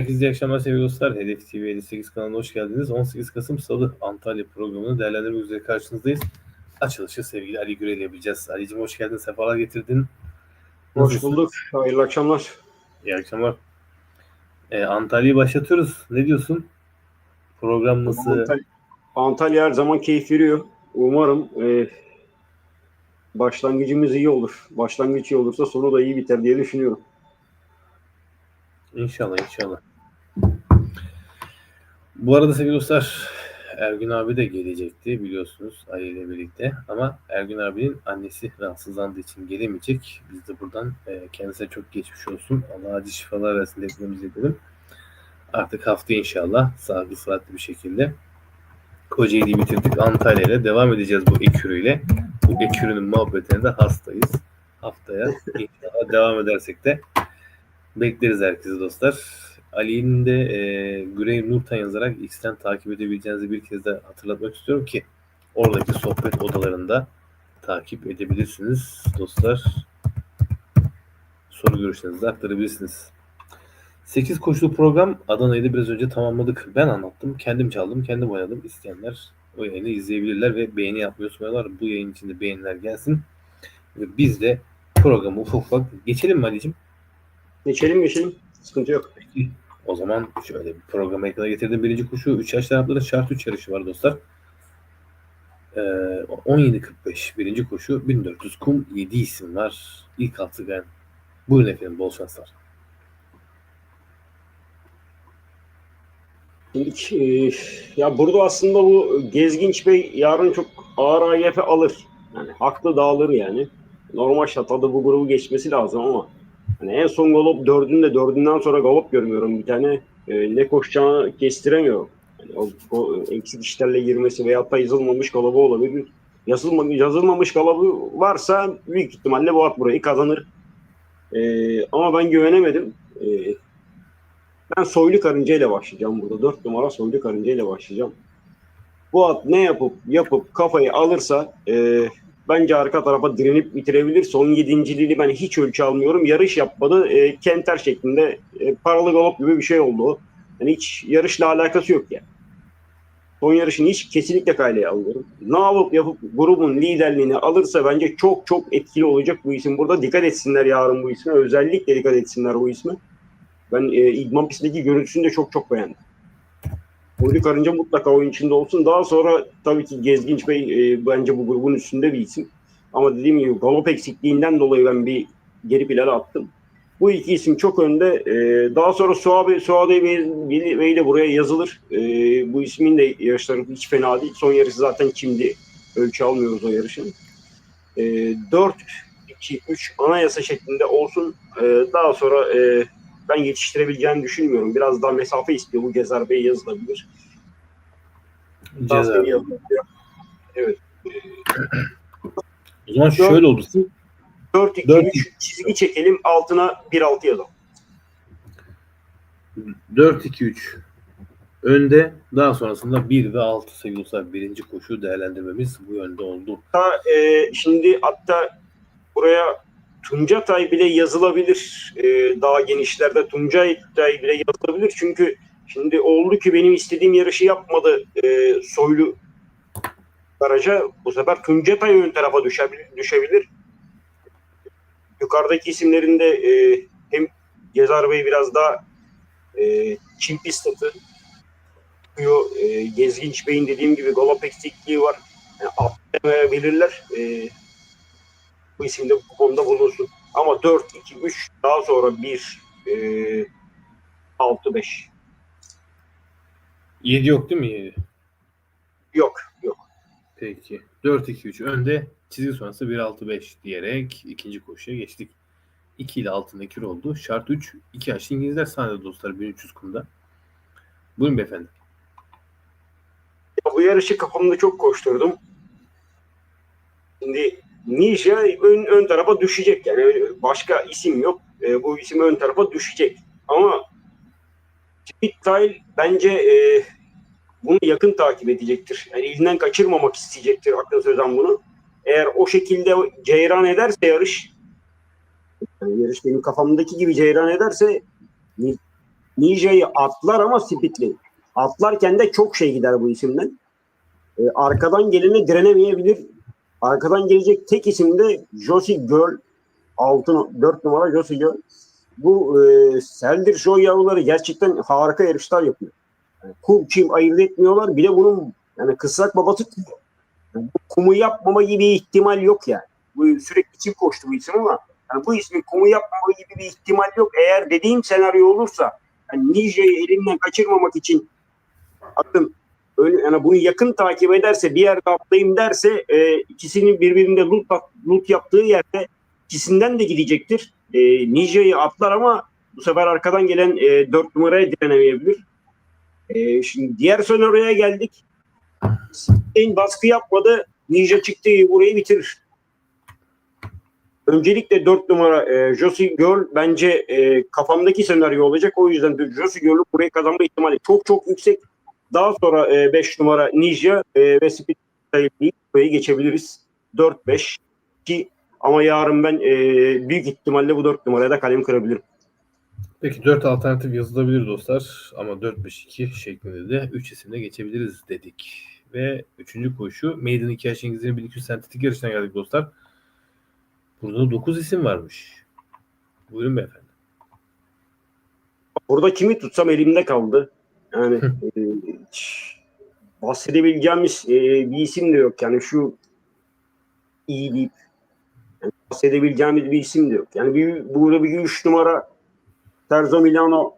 Herkese iyi akşamlar sevgili dostlar. Hedef TV 58 kanalına hoş geldiniz. 18 Kasım Salı Antalya programını değerlendirmek üzere karşınızdayız. Açılışı sevgili Ali Gürel yapacağız. Ali'cim hoş geldin, sefalar getirdin. Hoş Nasılsın? bulduk. Hayırlı akşamlar. İyi akşamlar. Ee, Antalya'yı başlatıyoruz. Ne diyorsun? Program nasıl? Antalya, Antalya her zaman keyif veriyor. Umarım e, başlangıcımız iyi olur. Başlangıç iyi olursa sonu da iyi biter diye düşünüyorum. İnşallah inşallah. Bu arada sevgili dostlar Ergün abi de gelecekti biliyorsunuz Ali ile birlikte ama Ergün abinin annesi rahatsızlandığı için gelemeyecek. Biz de buradan e, kendisine çok geçmiş olsun. Allah acil şifalar versin hepimiz edelim. Artık hafta inşallah sağlıklı sıhhatli bir şekilde Kocaeli'yi bitirdik. Antalya ile devam edeceğiz bu ekürüyle. Bu ekürünün muhabbetine de hastayız. Haftaya inşallah devam edersek de Bekleriz herkesi dostlar. Ali'nin de e, Gürey Nurtan yazarak X'ten takip edebileceğinizi bir kez de hatırlatmak istiyorum ki oradaki sohbet odalarında takip edebilirsiniz dostlar. Soru görüşlerinizi aktarabilirsiniz. 8 koşulu program Adana'yı da biraz önce tamamladık. Ben anlattım. Kendim çaldım. Kendim oynadım. İsteyenler o yayını izleyebilirler ve beğeni yapmayı unutmuyorlar. Bu yayın içinde beğeniler gelsin. Ve biz de programı ufak ufak geçelim mi Ali'cim? Geçelim geçelim. Sıkıntı yok. O zaman şöyle bir programa ekrana getirdim. Birinci koşu 3 yaş tarafları şart 3 yarışı var dostlar. Ee, 17.45 birinci koşu 1400 kum 7 isim var. İlk altı ben. Buyurun efendim bol şanslar. İlk, e, ya burada aslında bu Gezginç Bey yarın çok ağır AYF alır. Yani haklı dağılır yani. Normal şatada bu grubu geçmesi lazım ama hani en son galop dördünde dördünden sonra galop görmüyorum bir tane. E, ne koşacağını kestiremiyorum. Yani o, o eksik işlerle girmesi veyahut da yazılmamış galobu olabilir. Yazılmamış, yazılmamış galobu varsa büyük ihtimalle bu at burayı kazanır. E, ama ben güvenemedim. E, ben soylu karınca ile başlayacağım burada. Dört numara soylu karınca ile başlayacağım. Bu at ne yapıp yapıp kafayı alırsa e, bence arka tarafa direnip bitirebilir. Son yedinciliğini ben hiç ölçü almıyorum. Yarış yapmadı. E, kenter şeklinde e, paralı galop gibi bir şey oldu. Yani hiç yarışla alakası yok yani. Son yarışını hiç kesinlikle kayleye alıyorum. Ne yapıp yapıp grubun liderliğini alırsa bence çok çok etkili olacak bu isim. Burada dikkat etsinler yarın bu isme. Özellikle dikkat etsinler bu isme. Ben e, idman pistindeki görüntüsünü de çok çok beğendim. Uylu Karınca mutlaka oyun içinde olsun. Daha sonra tabii ki Gezginç Bey e, bence bu grubun üstünde bir isim. Ama dediğim gibi galop eksikliğinden dolayı ben bir geri plana attım. Bu iki isim çok önde. E, daha sonra Suabe, Suade Bey, Bey de buraya yazılır. E, bu ismin de yarışları hiç fena değil. Son yarışı zaten kimdi? Ölçü almıyoruz o yarışın. E, 4, 2, 3 anayasa şeklinde olsun. E, daha sonra e, ben yetiştirebileceğini düşünmüyorum. Biraz daha mesafe istiyor. Bu Gezer Bey yazılabilir. Yazılabilir. Evet. O zaman şöyle oldu. 4 2 Dört- 3 çizgi çekelim. Altına 1 6 yazalım. 4-2-3 önde daha sonrasında 1 ve 6 sevgili dostlar birinci koşu değerlendirmemiz bu yönde oldu. Hatta, e, şimdi hatta buraya Tuncatay bile yazılabilir. E, daha genişlerde Tuncatay bile yazılabilir. Çünkü şimdi oldu ki benim istediğim yarışı yapmadı e, Soylu Karaca. Bu sefer Tuncatay ön tarafa düşebilir. düşebilir. Yukarıdaki isimlerinde e, hem Gezar Bey biraz daha e, Çin pist atı yapıyor. E, Gezginç Bey'in dediğim gibi galop eksikliği var. Yani atlamayabilirler. E, bu isimde bu konuda bulunsun. Ama 4, 2, 3 daha sonra 1, e, 6, 5. 7 yok değil mi 7? Yok, yok. Peki. 4-2-3 önde çizgi sonrası 1-6-5 diyerek ikinci koşuya geçtik. 2 ile altında kür oldu. Şart 3. 2 yaşlı İngilizler sahnede dostlar 1300 kumda. Buyurun beyefendi. Ya bu yarışı kafamda çok koşturdum. Şimdi Ninja ön, ön tarafa düşecek yani başka isim yok. E, bu isim ön tarafa düşecek. Ama Speedtile bence e, bunu yakın takip edecektir. Yani elinden kaçırmamak isteyecektir Aklı Sözen bunu. Eğer o şekilde ceyran ederse yarış yani yarış benim kafamdaki gibi ceyran ederse Ni- Ninja'yı atlar ama speedli. Atlarken de çok şey gider bu isimden. E, arkadan gelene direnemeyebilir. Arkadan gelecek tek isim de Josie Girl. 6, 4 numara Josie Girl. Bu e, Seldir Show yavruları gerçekten harika yarışlar yapıyor. Yani kum çim ayırt etmiyorlar. Bir de bunun yani kısrak babası yani kumu yapmama gibi ihtimal yok yani. Bu sürekli çim koştu bu isim ama yani bu ismin kumu yapmama gibi bir ihtimal yok. Eğer dediğim senaryo olursa yani Ninja'yı elimden kaçırmamak için aklım öyle yani bunu yakın takip ederse bir yerde atlayayım derse e, ikisinin birbirinde loot, loot yaptığı yerde ikisinden de gidecektir. E, Ninja'yı atlar ama bu sefer arkadan gelen e, 4 numaraya direnemeyebilir. E, şimdi diğer senaryoya geldik. En baskı yapmadı. Ninja çıktı burayı bitirir. Öncelikle 4 numara e, Josie Girl bence e, kafamdaki senaryo olacak. O yüzden de Josie Girl'ü burayı kazanma ihtimali çok çok yüksek. Daha sonra 5 numara Ninja e, ve burayı geçebiliriz. 4-5 ki ama yarın ben e, büyük ihtimalle bu 4 numaraya da kalem kırabilirim. Peki 4 alternatif yazılabilir dostlar ama 4-5-2 şeklinde de 3 isimle geçebiliriz dedik. Ve 3. koşu Maiden 2 yaş İngilizlerin 1200 sentetik yarışına geldik dostlar. Burada 9 isim varmış. Buyurun beyefendi. Burada kimi tutsam elimde kaldı. Yani e, bahsedebileceğimiz e, bir isim de yok. Yani şu iyi deyip yani bahsedebileceğimiz bir isim de yok. Yani bir, burada bir 3 numara Terzo Milano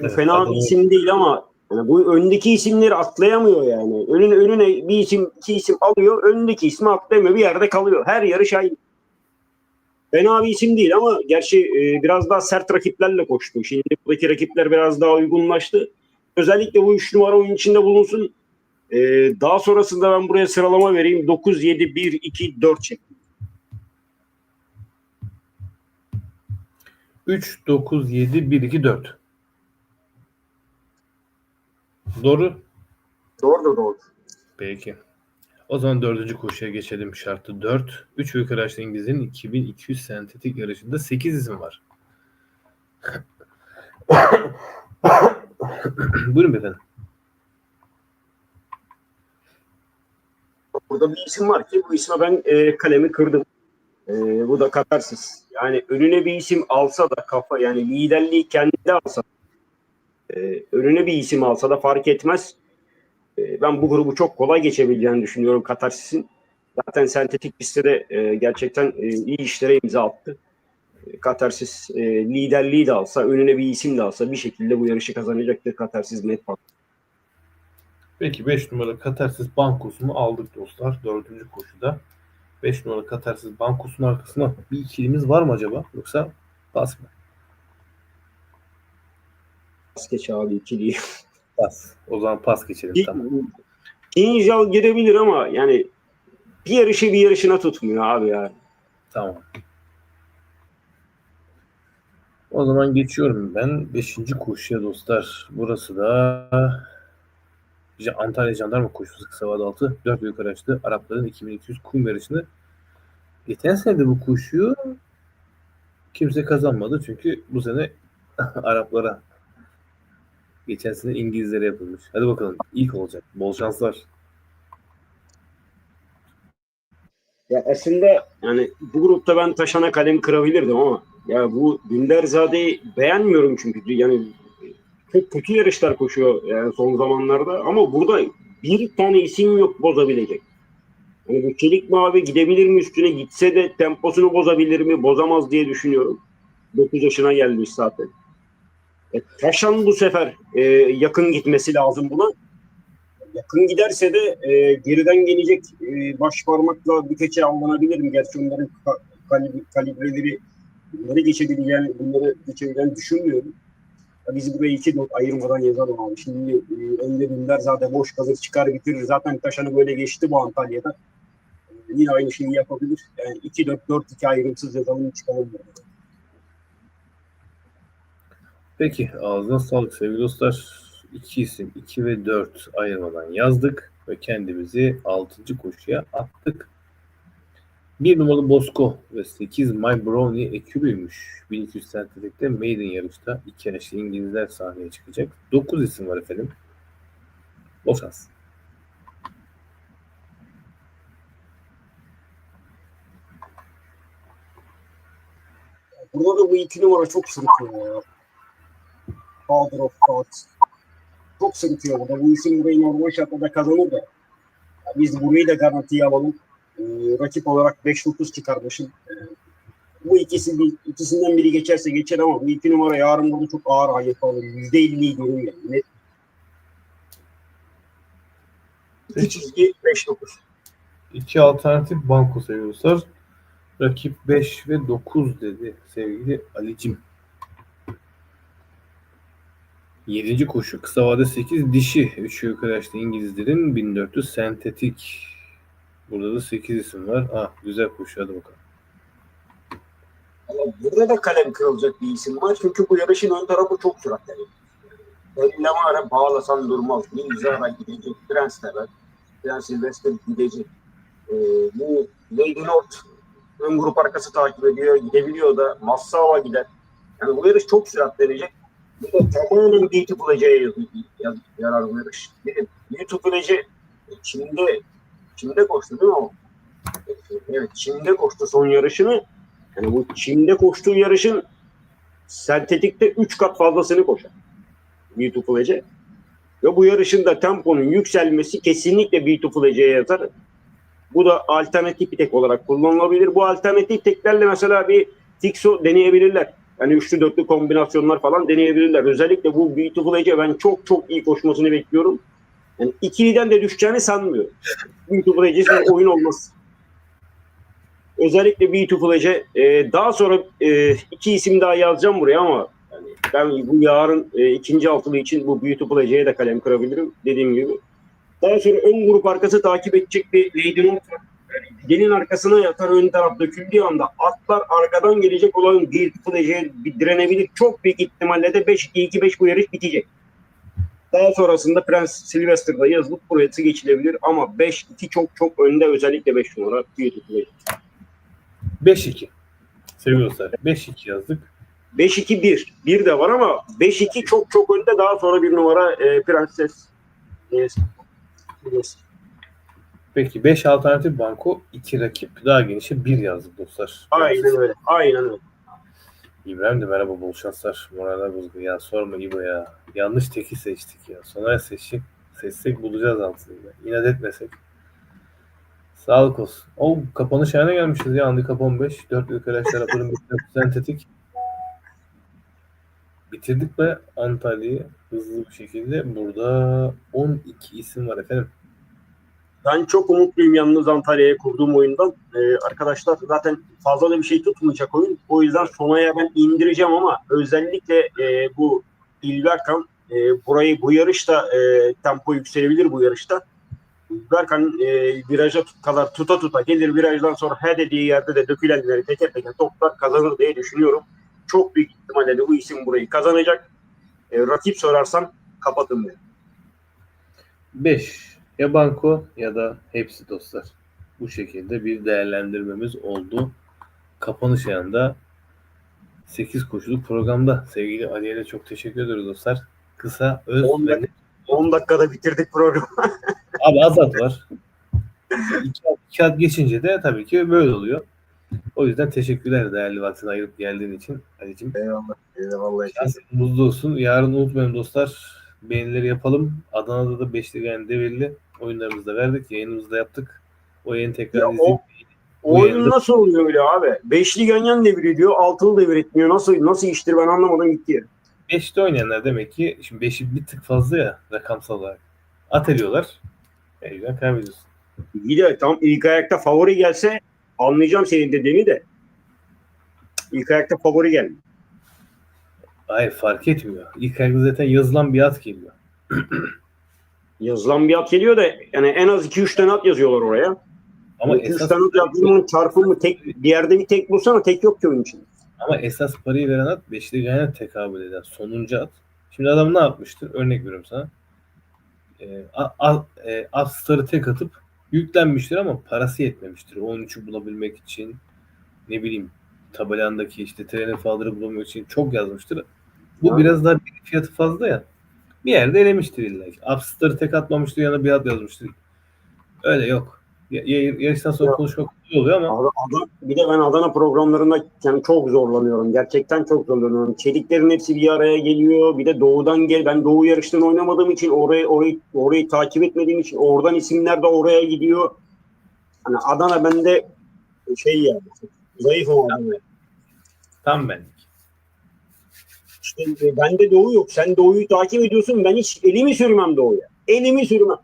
Evet, fena adamı- bir isim değil ama yani bu öndeki isimleri atlayamıyor yani. Önüne, önüne bir isim, iki isim alıyor. Önündeki ismi atlayamıyor. Bir yerde kalıyor. Her yarış aynı. Fena bir isim değil ama gerçi e, biraz daha sert rakiplerle koştu. Şimdi buradaki rakipler biraz daha uygunlaştı. Özellikle bu 3 numara oyun içinde bulunsun. E, daha sonrasında ben buraya sıralama vereyim. 9, 7, 1, 2, 4 şeklinde. 3, 9, 7, 1, 2, 4. Doğru. Doğru da doğru. Peki. O zaman dördüncü koşuya geçelim. Şartı 4. 3 ve yukarı yaşlı İngiliz'in 2200 sentetik yarışında 8 isim var. Buyurun beyefendi. Burada bir isim var ki bu isme ben e, kalemi kırdım. E, bu da Katarsis. Yani önüne bir isim alsa da kafa yani liderliği kendi alsa e, önüne bir isim alsa da fark etmez. E, ben bu grubu çok kolay geçebileceğini düşünüyorum Katarsis'in. Zaten sentetik pistte de e, gerçekten e, iyi işlere imza attı. Katarsis e, liderliği de alsa, önüne bir isim de alsa bir şekilde bu yarışı kazanacaktır Katarsis net bak. Peki 5 numara Katarsis Bankos'unu aldık dostlar. Dördüncü koşuda. 5 numara Katarsis Bankos'un arkasına bir ikilimiz var mı acaba? Yoksa pas mı? Pas geç abi ikiliyi. Pas. O zaman pas geçelim. Tamam. Injal girebilir ama yani bir yarışı bir yarışına tutmuyor abi ya. Tamam. O zaman geçiyorum ben 5. koşuya dostlar. Burası da Antalya Jandarma koşusu kısa vade altı 4 büyük araçlı Arapların 2200 kum yarışını geçen sene de bu koşuyu kimse kazanmadı çünkü bu sene Araplara geçen sene İngilizlere yapılmış. Hadi bakalım ilk olacak. Bol şanslar. Ya aslında yani bu grupta ben Taşan'a kalem kırabilirdim ama ya bu Dünderzade'yi beğenmiyorum çünkü yani çok kötü yarışlar koşuyor yani son zamanlarda ama burada bir tane isim yok bozabilecek. Yani bu çelik mavi gidebilir mi üstüne gitse de temposunu bozabilir mi bozamaz diye düşünüyorum. 9 yaşına gelmiş zaten. E, Taşan bu sefer e, yakın gitmesi lazım buna. Yakın giderse de e, geriden gelecek e, baş parmakla bir keçe avlanabilirim. Gerçi onların ka- kalib- kalibreleri bunları geçebileceğini, bunları geçebileceğini düşünmüyorum. Ya biz buraya iki not ayırmadan yazalım abi. Şimdi e, elde Dündar zaten boş kalır çıkar bitirir. Zaten Taşan'ı böyle geçti bu Antalya'da. E, yine aynı şeyi yapabilir. Yani 2-4-4-2 ayrımsız yazalım çıkalım. buradan. Peki ağzına sağlık sevgili dostlar. İki isim 2 ve 4 ayırmadan yazdık ve kendimizi 6. koşuya attık. Bir numaralı Bosco ve 8 My Brownie ekibiymiş. 1200 sentetikte Maiden yarışta iki yaşlı İngilizler sahneye çıkacak. 9 isim var efendim. Bol şans. Burada da bu iki numara çok sırıtıyor ya. Father of Gods. Çok sırıtıyor burada. Bu isim burayı normal şartlarda kazanır da. Ya biz burayı da garantiye alalım. Ee, rakip olarak 5-9 çıkarmışım. Bu ikisi bir, ikisinden biri geçerse geçer ama bu iki numara yarın burada çok ağır ayet alır. %50'yi görür yani. Net. İki çizgi 5-9. İki alternatif banko seviyorlar. Rakip 5 ve 9 dedi sevgili Ali'cim. 7. koşu kısa vade 8 dişi 3 yukarı İngilizlerin 1400 sentetik. Burada da 8 isim var. Ah güzel koşu hadi bakalım. Burada da kalem kırılacak bir isim var. Çünkü bu yarışın ön tarafı çok süratli. Lamara bağlasan durmaz. Nizara gidecek. Prens de var. Prens Silvester gidecek. Ee, bu Lady North ön grup arkası takip ediyor. Gidebiliyor da. Massava gider. Yani bu yarış çok süratlenecek. Bu da tamamen Beautiful Ece'ye yarar bu yarış. Beautiful Ece Çin'de Çin'de koştu değil mi o? Evet Çin'de koştu son yarışını. Yani bu Çin'de koştuğu yarışın sentetikte 3 kat fazlasını koşar. Beautiful Ece. Ve bu yarışın da temponun yükselmesi kesinlikle Beautiful Ece'ye yazar. Bu da alternatif tek olarak kullanılabilir. Bu alternatif teklerle mesela bir Fixo deneyebilirler. Yani üçlü dörtlü kombinasyonlar falan deneyebilirler. Özellikle bu Beautiful Ece ben çok çok iyi koşmasını bekliyorum. Yani ikiliden de düşeceğini sanmıyorum. Beautiful Ece'siz oyun olmaz. Özellikle Beautiful Ece. E, daha sonra e, iki isim daha yazacağım buraya ama yani ben bu yarın e, ikinci altılı için bu Beautiful Ece'ye de kalem kırabilirim dediğim gibi. Daha sonra ön grup arkası takip edecek bir Lady North var. Yani gelin arkasına yatar ön taraf döküldüğü anda atlar arkadan gelecek olan bir direnebilir. Çok büyük ihtimalle de 5-2-2-5 bu yarış bitecek. Daha sonrasında Prens Sylvester'da yazılıp burası geçilebilir ama 5-2 çok çok önde özellikle 5 numara Beautiful Ece. 5-2. Sevgili dostlar 5-2 yazdık. 5-2-1. 1 de var ama 5-2 çok çok önde. Daha sonra bir numara e, Prenses. E. Peki 5 alternatif banko 2 rakip daha genişe 1 yazdık dostlar. Aynen öyle. Aynen öyle. İbrahim de merhaba bol şanslar. Moraller bozuk. Ya sorma İbo ya. Yanlış teki seçtik ya. Sonra seçtik. Seçsek bulacağız altını. İnat etmesek. Sağlık olsun. O kapanış ayağına gelmişiz ya. Handikap 15. 4 yukarı aşağı raporun sentetik. Bitirdik ve Antalya'yı hızlı bir şekilde. Burada 12 isim var efendim. Ben çok umutluyum yalnız Antalya'ya kurduğum oyundan. E, arkadaşlar zaten fazla da bir şey tutmayacak oyun. O yüzden sonaya ben indireceğim ama özellikle e, bu İlberkan e, burayı bu yarışta e, tempo yükselebilir bu yarışta. İlberkan e, viraja tut- kadar tuta tuta gelir virajdan sonra he dediği yerde de dökülenleri teker teker toplar kazanır diye düşünüyorum. Çok büyük ihtimalle de bu isim burayı kazanacak. E, rakip sorarsan kapatın beni. 5 ya banko ya da hepsi dostlar. Bu şekilde bir değerlendirmemiz oldu. Kapanış ayında 8 koşuluk programda sevgili Ali'ye çok teşekkür ediyoruz dostlar. Kısa, öz On ve dakika. 10 dakikada bitirdik programı. Abi az at var. İki, iki at geçince de tabii ki böyle oluyor. O yüzden teşekkürler değerli vaktini ayırıp geldiğin için Ali'cim. Eyvallah. Eyvallah. Şans mutlu olsun. Yarın unutmayın dostlar. Beğenileri yapalım. Adana'da da Beşli yani devirli oyunlarımızı da verdik. Yayınımızı da yaptık. O yayını tekrar Ya o- izleyip O oyun yayında- nasıl oluyor öyle abi? Beşli ganyan devir ediyor, altılı devir etmiyor. Nasıl nasıl iştir ben anlamadım gitti. Beşte oynayanlar demek ki şimdi beşi bir tık fazla ya rakamsal olarak. At ediyorlar. E, yüzden kaybediyorsun. İyi de tam ilk ayakta favori gelse anlayacağım senin dediğini de. İlk ayakta favori geldi. Hayır fark etmiyor. İlk ayakta zaten yazılan bir at geliyor. Yazılan bir at geliyor da yani en az 2-3 tane at yazıyorlar oraya. Ama 2-3 esas tane at yazdığının çarpımı tek bir yerde bir tek bulsana tek yok ki oyun için. Ama esas parayı veren at beşli gayet tekabül eden sonuncu at. Şimdi adam ne yapmıştır? Örnek veriyorum sana. E, a, a, e, at starı tek atıp yüklenmiştir ama parası yetmemiştir. 13'ü bulabilmek için ne bileyim tabelandaki işte treni fadırı bulabilmek için çok yazmıştır. Bu Ha. biraz daha bir fiyatı fazla ya. Bir yerde elemiştir illa. ki. Upstar'ı tek atmamıştır yanına bir ad yazmıştır. Öyle yok. Ya, ya- yarıştan sonra Yok. konuşmak kolay oluyor ama Adana, bir de ben Adana programlarında yani çok zorlanıyorum. Gerçekten çok zorlanıyorum. Çeliklerin hepsi bir araya geliyor. Bir de doğudan gel. Ben doğu yarışlarını oynamadığım için orayı orayı orayı takip etmediğim için oradan isimler de oraya gidiyor. Hani Adana bende şey yani zayıf o Adana. tam benlik. İşte bende doğu yok. Sen doğuyu takip ediyorsun. Ben hiç elimi sürmem doğuya. Elimi sürmem.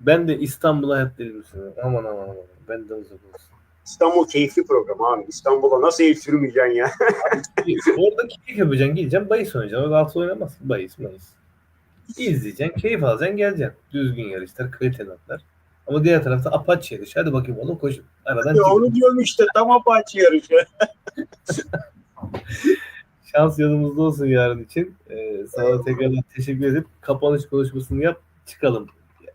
Ben de İstanbul'a hep dedim sana. Aman aman aman. Benden uzak olsun. İstanbul keyifli program abi. İstanbul'a nasıl el sürmeyeceksin ya? Orada keyif yapacaksın. Gideceksin bahis oynayacaksın. Orada altı oynamazsın. Bahis bahis. İzleyeceksin. Keyif alacaksın. Geleceksin. Düzgün yarışlar. Kaliteli atlar. Ama diğer tarafta apaç yarış. Hadi bakayım oğlum koşun. Aradan Ya onu diyorum işte. Tam apaçı yarışı. Şans yanımızda olsun yarın için. Ee, sana da tekrardan teşekkür edip kapanış konuşmasını yap. Çıkalım.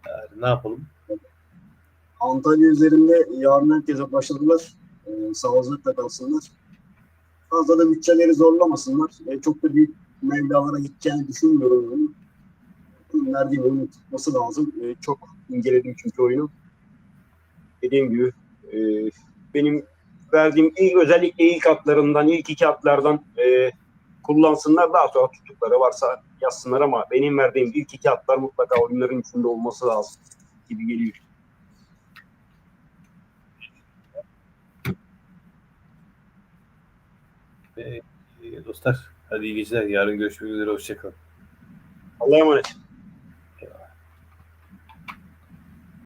Yani ne yapalım? Antalya üzerinde yarın herkese başladılar. Ee, sağlıcakla kalsınlar. Fazla da bütçeleri zorlamasınlar. Ee, çok da büyük mevlalara gideceğini düşünmüyorum. Onun verdiğim oyunu tutması lazım. Ee, çok inceledim çünkü oyunu. dediğim gibi e, benim verdiğim ilk özellikle ilk atlarından ilk iki atlardan e, kullansınlar daha sonra tuttukları varsa yazsınlar ama benim verdiğim ilk iki atlar mutlaka oyunların içinde olması lazım gibi geliyor. Ee, dostlar hadi iyi geceler. Yarın görüşmek üzere. Hoşçakalın. Allah'a emanet.